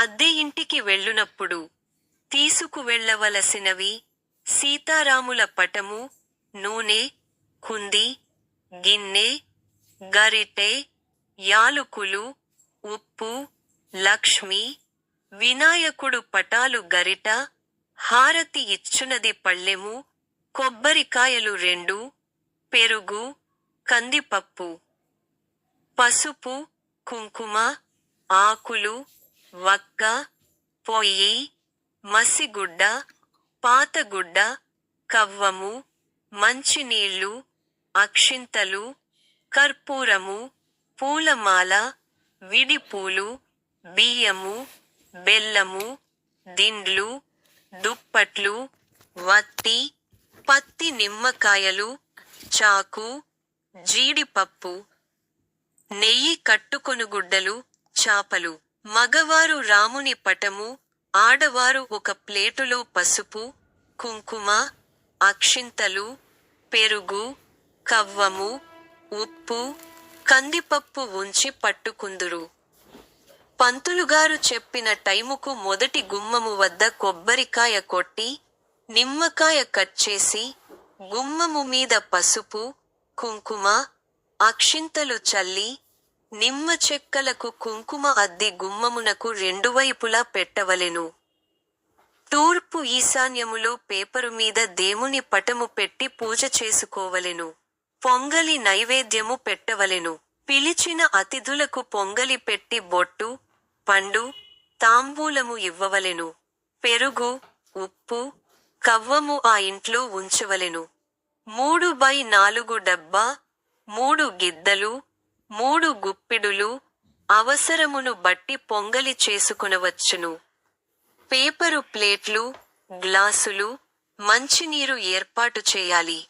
అద్దె ఇంటికి వెళ్ళునప్పుడు తీసుకువెళ్ళవలసినవి సీతారాముల పటము నూనె కుంది గిన్నె గరిటె యాలుకులు ఉప్పు లక్ష్మి వినాయకుడు పటాలు గరిట హారతి ఇచ్చునది పళ్ళెము కొబ్బరికాయలు రెండు పెరుగు కందిపప్పు పసుపు కుంకుమ ఆకులు వక్క పొయ్యి మసిగుడ్డ పాతగుడ్డ కవ్వము మంచినీళ్ళు అక్షింతలు కర్పూరము పూలమాల విడిపూలు బియ్యము బెల్లము దిండ్లు దుప్పట్లు వత్తి పత్తి నిమ్మకాయలు చాకు జీడిపప్పు నెయ్యి కట్టుకొనుగుడ్డలు చాపలు. మగవారు రాముని పటము ఆడవారు ఒక ప్లేటులో పసుపు కుంకుమ అక్షింతలు పెరుగు కవ్వము ఉప్పు కందిపప్పు ఉంచి పట్టుకుందురు. పంతులుగారు చెప్పిన టైముకు మొదటి గుమ్మము వద్ద కొబ్బరికాయ కొట్టి నిమ్మకాయ కట్ చేసి గుమ్మము మీద పసుపు కుంకుమ అక్షింతలు చల్లి నిమ్మ చెక్కలకు కుంకుమ అద్ది గుమ్మమునకు రెండువైపులా పెట్టవలెను. తూర్పు ఈశాన్యములో పేపరు మీద దేవుని పటము పెట్టి పూజ చేసుకోవలెను. పొంగలి నైవేద్యము పెట్టవలెను. పిలిచిన అతిథులకు పొంగలి పెట్టి బొట్టు పండు తాంబూలము ఇవ్వవలెను. పెరుగు ఉప్పు కవ్వము ఆ ఇంట్లో ఉంచవలెను. మూడు బై నాలుగు డబ్బా మూడు గిద్దలు మూడు గుప్పిడులు అవసరమును బట్టి పొంగలి చేసుకునవచ్చును. పేపరు ప్లేట్లు గ్లాసులు మంచినీరు ఏర్పాటు చేయాలి.